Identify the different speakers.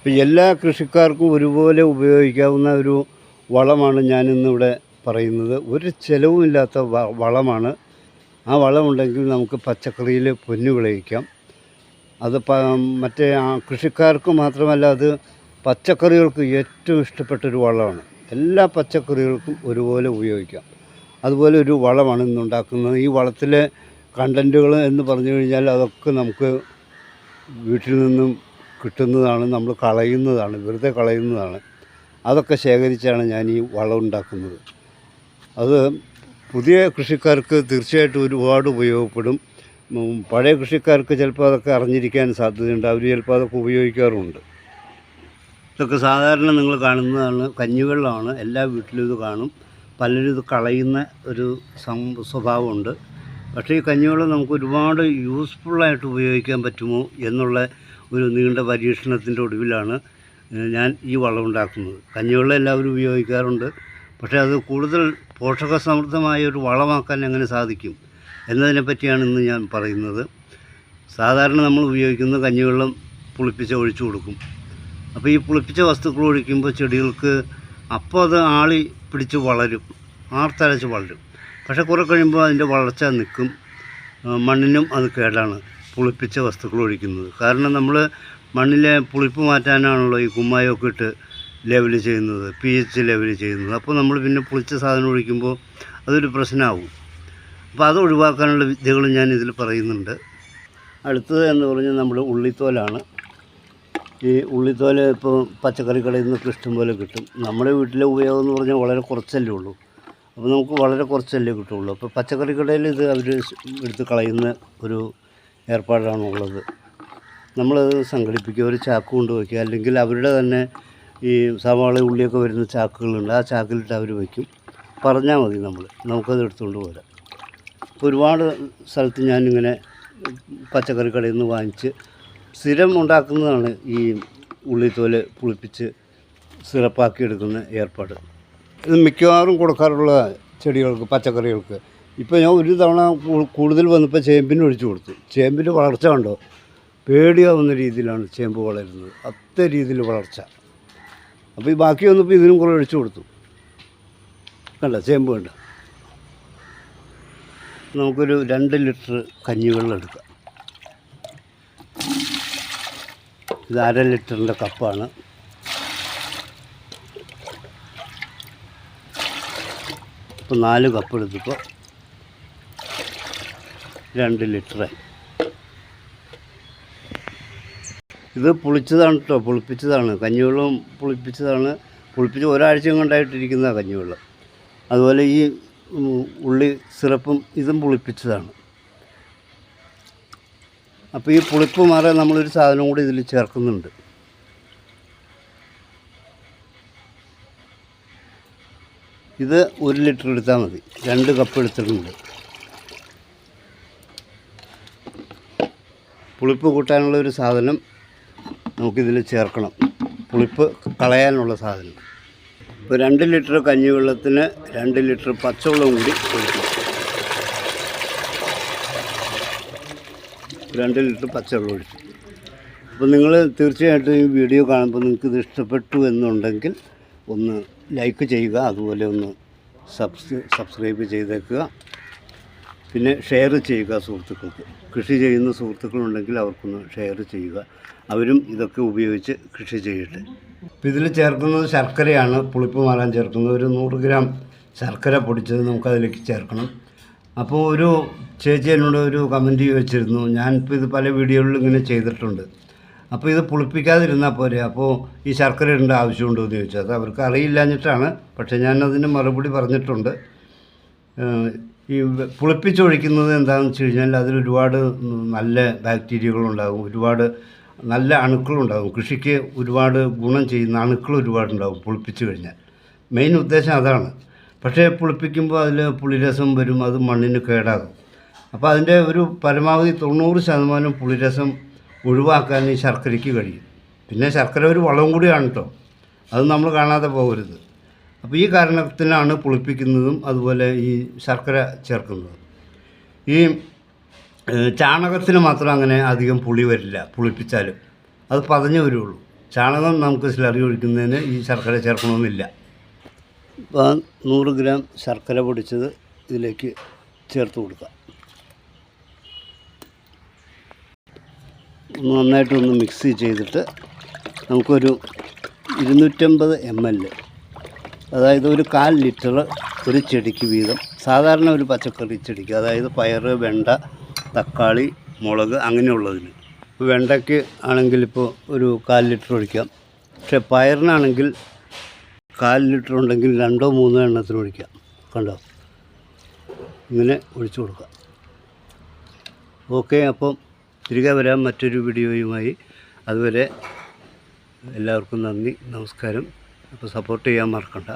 Speaker 1: ഇപ്പം എല്ലാ കൃഷിക്കാർക്കും ഒരുപോലെ ഉപയോഗിക്കാവുന്ന ഒരു വളമാണ് ഞാനിന്നിവിടെ പറയുന്നത്. ഒരു ചിലവുമില്ലാത്ത വളമാണ്. ആ വളമുണ്ടെങ്കിൽ നമുക്ക് പച്ചക്കറിയിൽ പൊന്നു വിളയിക്കാം. അത് മറ്റേ കൃഷിക്കാർക്ക് മാത്രമല്ല അത് പച്ചക്കറികൾക്ക് ഏറ്റവും ഇഷ്ടപ്പെട്ടൊരു വളമാണ്. എല്ലാ പച്ചക്കറികൾക്കും ഒരുപോലെ ഉപയോഗിക്കാം. അതുപോലെ ഒരു വളമാണ് ഇന്നുണ്ടാക്കുന്നത്. ഈ വളത്തിലെ കണ്ടന്റുകൾ എന്ന് പറഞ്ഞു കഴിഞ്ഞാൽ അതൊക്കെ നമുക്ക് വീട്ടിൽ നിന്നും കിട്ടുന്നതാണ് നമ്മൾ കളയുന്നതാണ് വെറുതെ കളയുന്നതാണ്. അതൊക്കെ ശേഖരിച്ചാണ് ഞാൻ ഈ വളം ഉണ്ടാക്കുന്നത്. അത് പുതിയ കൃഷിക്കാർക്ക് തീർച്ചയായിട്ടും ഒരുപാട് ഉപയോഗപ്പെടും. പഴയ കൃഷിക്കാർക്ക് ചിലപ്പോൾ അതൊക്കെ അറിഞ്ഞിരിക്കാൻ സാധ്യതയുണ്ട്. അവർ ചിലപ്പോൾ അതൊക്കെ ഉപയോഗിക്കാറുമുണ്ട്. ഇതൊക്കെ സാധാരണ നിങ്ങൾ കാണുന്നതാണ് കഞ്ഞിവെള്ളമാണ്. എല്ലാ വീട്ടിലും ഇത് കാണും. പലരും ഇത് കളയുന്ന ഒരു സ്വഭാവമുണ്ട്. പക്ഷേ ഈ കഞ്ഞിവെള്ളം നമുക്ക് ഒരുപാട് യൂസ്ഫുള്ളായിട്ട് ഉപയോഗിക്കാൻ പറ്റുമോ എന്നുള്ള ഒരു നീണ്ട പരീക്ഷണത്തിന്റെ ഒടുവിലാണ് ഞാൻ ഈ വളം ഉണ്ടാക്കുന്നത്. കഞ്ഞിവെള്ളം എല്ലാവരും ഉപയോഗിക്കാറുണ്ട്. പക്ഷേ അത് കൂടുതൽ പോഷകസമൃദ്ധമായ ഒരു വളമാക്കാൻ എങ്ങനെ സാധിക്കും എന്നതിനെ പറ്റിയാണ് ഇന്ന് ഞാൻ പറയുന്നത്. സാധാരണ നമ്മൾ ഉപയോഗിക്കുന്ന കഞ്ഞിവെള്ളം പുളിപ്പിച്ച് ഒഴിച്ചു കൊടുക്കും. അപ്പോൾ ഈ പുളിപ്പിച്ച വസ്തുക്കൾ ഒഴിക്കുമ്പോൾ ചെടികൾക്ക് അപ്പോൾ അത് ആളി പിടിച്ച് വളരും ആർത്തരച്ച് വളരും. പക്ഷേ കുറേ കഴിയുമ്പോൾ അതിന്റെ വളർച്ച നിൽക്കും. മണ്ണിനും അത് കേടാണ്. പുളിപ്പിച്ച വസ്തുക്കൾ ഒഴിക്കുന്നത്. കാരണം നമ്മൾ മണ്ണിലെ പുളിപ്പ് മാറ്റാനാണല്ലോ ഈ കുമ്മായമൊക്കെ ഇട്ട് ലെവൽ ചെയ്യുന്നത് പി എച്ച് ലെവൽ ചെയ്യുന്നത്. അപ്പോൾ നമ്മൾ പിന്നെ പുളിച്ച സാധനം ഒഴിക്കുമ്പോൾ അതൊരു പ്രശ്നമാവും. അപ്പോൾ അത് ഒഴിവാക്കാനുള്ള വിദ്യകളും ഞാൻ ഇതിൽ പറയുന്നുണ്ട്. അടുത്തത് എന്ന് പറഞ്ഞാൽ നമ്മുടെ ഉള്ളിത്തോലാണ്. ഈ ഉള്ളിത്തോൽ ഇപ്പോൾ പച്ചക്കറി കടയിൽ നിന്നൊക്കെ ഇഷ്ടംപോലെ കിട്ടും. നമ്മുടെ വീട്ടിലെ ഉപയോഗം എന്ന് പറഞ്ഞാൽ വളരെ കുറച്ചല്ലേ ഉള്ളൂ. അപ്പോൾ നമുക്ക് വളരെ കുറച്ചല്ലേ കിട്ടുള്ളൂ. അപ്പോൾ പച്ചക്കറി കടയിൽ ഇത് അവർ എടുത്ത് കളയുന്ന ഒരു ഏർപ്പാടാണ് ഉള്ളത് നമ്മളത് സംഘടിപ്പിക്കുക ഒരു ചാക്ക് കൊണ്ട് വയ്ക്കുക അല്ലെങ്കിൽ അവരുടെ തന്നെ ഈ സവാള ഉള്ളിയൊക്കെ വരുന്ന ചാക്കുകളുണ്ട് ആ ചാക്കിലിട്ട് അവർ വയ്ക്കും. പറഞ്ഞാൽ മതി നമ്മൾ നമുക്കത് എടുത്തുകൊണ്ട് പോരാം. ഒരുപാട് സ്ഥലത്ത് ഞാനിങ്ങനെ പച്ചക്കറി കടയിൽ നിന്ന് വാങ്ങിച്ച് സ്ഥിരം ഉണ്ടാക്കുന്നതാണ് ഈ ഉള്ളിത്തോൽ പുളിപ്പിച്ച് സിറപ്പാക്കി എടുക്കുന്ന ഏർപ്പാട്. ഇത് മിക്കവാറും കൊടുക്കാറുള്ള ചെടികൾക്ക് പച്ചക്കറികൾക്ക് ഇപ്പോൾ ഞാൻ ഒരു തവണ കൂടുതൽ വന്നപ്പോൾ ചേമ്പിന് ഒഴിച്ചു കൊടുത്തു. ചേമ്പിന്റെ വളർച്ച കണ്ടോ? പേടിയാവുന്ന രീതിയിലാണ് ചേമ്പ് വളരുന്നത്. അത്ര രീതിയിൽ വളർച്ച. അപ്പോൾ ഈ ബാക്കി വന്നപ്പോൾ ഇതിനും കുറേ ഒഴിച്ചു കൊടുത്തു. കണ്ട? ചേമ്പ് കണ്ട. നമുക്കൊരു രണ്ട് ലിറ്റർ കഞ്ഞിവെള്ളം എടുക്കാം. ഇത് അര ലിറ്ററിന്റെ കപ്പാണ്. ഇപ്പോൾ നാല് കപ്പ് എടുത്തപ്പോൾ രണ്ട് ലിറ്ററായി ഇത് പുളിച്ചതാണ് കേട്ടോ പുളിപ്പിച്ചതാണ്. കഞ്ഞിവെള്ളം പുളിപ്പിച്ചതാണ്. പുളിപ്പിച്ച് ഒരാഴ്ച കൊണ്ടായിട്ടിരിക്കുന്ന കഞ്ഞിവെള്ളം. അതുപോലെ ഈ ഉള്ളി സിറപ്പും ഇതും പുളിപ്പിച്ചതാണ്. അപ്പോൾ ഈ പുളിപ്പ് മാറാൻ നമ്മളൊരു സാധനം കൂടി ഇതിൽ ചേർക്കുന്നുണ്ട്. ഇത് ഒരു ലിറ്റർ എടുത്താൽ മതി. രണ്ട് കപ്പ് എടുത്തിട്ടുണ്ട്. പുളിപ്പ് കൂട്ടാനുള്ള ഒരു സാധനം നമുക്കിതിൽ ചേർക്കണം. പുളിപ്പ് കളയാനുള്ള സാധനം. ഇപ്പോൾ രണ്ട് ലിറ്റർ കഞ്ഞിവെള്ളത്തിന് രണ്ട് ലിറ്റർ പച്ചവെള്ളം കൂടി ഒഴിക്കണം. രണ്ട് ലിറ്റർ പച്ചവെള്ളം ഒഴിച്ചു. അപ്പോൾ നിങ്ങൾ തീർച്ചയായിട്ടും ഈ വീഡിയോ കാണുമ്പോൾ നിങ്ങൾക്ക് ഇത് ഇഷ്ടപ്പെട്ടു എന്നുണ്ടെങ്കിൽ ഒന്ന് ലൈക്ക് ചെയ്യുക അതുപോലെ ഒന്ന് സബ്സ് സബ്സ്ക്രൈബ് ചെയ്തേക്കുക. പിന്നെ ഷെയർ ചെയ്യുക സുഹൃത്തുക്കൾക്ക് കൃഷി ചെയ്യുന്ന സുഹൃത്തുക്കളുണ്ടെങ്കിൽ അവർക്കൊന്ന് ഷെയർ ചെയ്യുക. അവരും ഇതൊക്കെ ഉപയോഗിച്ച് കൃഷി ചെയ്യട്ടെ. ഇതിൽ ചേർക്കുന്നത് ശർക്കരയാണ്. പുളിപ്പ് മാറാൻ ചേർക്കുന്നത്. ഒരു നൂറ് ഗ്രാം ശർക്കര പൊടിച്ചത് നമുക്കതിലേക്ക് ചേർക്കണം. അപ്പോൾ ഒരു ചേച്ചി എന്നോട് ഒരു കമന്റ് ചോദിച്ചിരുന്നു ഞാനിപ്പോൾ ഇത് പല വീഡിയോകളിലും ഇങ്ങനെ ചെയ്തിട്ടുണ്ട്. അപ്പോൾ ഇത് പുളിപ്പിക്കാതിരുന്നാൽ പോരെ. അപ്പോൾ ഈ ശർക്കര ഇടേണ്ട ആവശ്യമുണ്ടോ എന്ന് ചോദിച്ചാൽ അത് അവർക്ക് അറിയില്ലാഞ്ഞിട്ടാണ്. പക്ഷേ ഞാനതിന് മറുപടി പറഞ്ഞിട്ടുണ്ട്. ഈ പുളിപ്പിച്ചൊഴിക്കുന്നത് എന്താണെന്ന് വെച്ച് കഴിഞ്ഞാൽ അതിൽ ഒരുപാട് നല്ല ബാക്ടീരിയകളുണ്ടാകും ഒരുപാട് നല്ല അണുക്കളുണ്ടാകും. കൃഷിക്ക് ഒരുപാട് ഗുണം ചെയ്യുന്ന അണുക്കൾ ഒരുപാടുണ്ടാകും പുളിപ്പിച്ച് കഴിഞ്ഞാൽ. മെയിൻ ഉദ്ദേശം അതാണ്. പക്ഷേ പുളിപ്പിക്കുമ്പോൾ അതിൽ പുളിരസം വരും അത് മണ്ണിന് കേടാകും. അപ്പോൾ അതിന്റെ ഒരു പരമാവധി തൊണ്ണൂറ് ശതമാനം പുളിരസം ഒഴിവാക്കാൻ ഈ ശർക്കരയ്ക്ക് കഴിയും. പിന്നെ ശർക്കര ഒരു വളവും കൂടിയാണ് കേട്ടോ. അത് നമ്മൾ കാണാതെ പോകരുത്. അപ്പോൾ ഈ കാരണത്തിനാണ് പുളിപ്പിക്കുന്നതും അതുപോലെ ഈ ശർക്കര ചേർക്കുന്നതും. ഈ ചാണകത്തിന് മാത്രം അങ്ങനെ അധികം പുളി വരില്ല പുളിപ്പിച്ചാലും. അത് പതഞ്ഞു വരുള്ളൂ. ചാണകം നമുക്ക് സ്ലറി ഒഴിക്കുന്നതിന് ഈ ശർക്കര ചേർക്കണമെന്നില്ല. അപ്പം നൂറ് ഗ്രാം ശർക്കര പൊടിച്ചത് ഇതിലേക്ക് ചേർത്ത് കൊടുക്കാം. നന്നായിട്ടൊന്ന് മിക്സ് ചെയ്തിട്ട് നമുക്കൊരു ഇരുന്നൂറ്റമ്പത് എം എൽ അതായത് ഒരു കാൽ ലിറ്റർ ഒരു ചെടിക്ക് വീതം. സാധാരണ ഒരു പച്ചക്കറി ചെടിക്ക് അതായത് പയർ വെണ്ട തക്കാളി മുളക് അങ്ങനെയുള്ളതിന്. വെണ്ടയ്ക്ക് ആണെങ്കിൽ ഇപ്പോൾ ഒരു കാൽ ലിറ്റർ ഒഴിക്കാം. പക്ഷേ പയറിനാണെങ്കിൽ കാൽ ലിറ്റർ ഉണ്ടെങ്കിൽ രണ്ടോ മൂന്നോ എണ്ണത്തിന് ഒഴിക്കാം. കണ്ടോ? ഇങ്ങനെ ഒഴിച്ചു കൊടുക്കാം. ഓക്കെ അപ്പം തിരികെ വരാം മറ്റൊരു വീഡിയോയുമായി. അതുവരെ എല്ലാവർക്കും നന്ദി നമസ്കാരം. അപ്പോൾ സപ്പോർട്ട് ചെയ്യാൻ മറക്കണ്ട.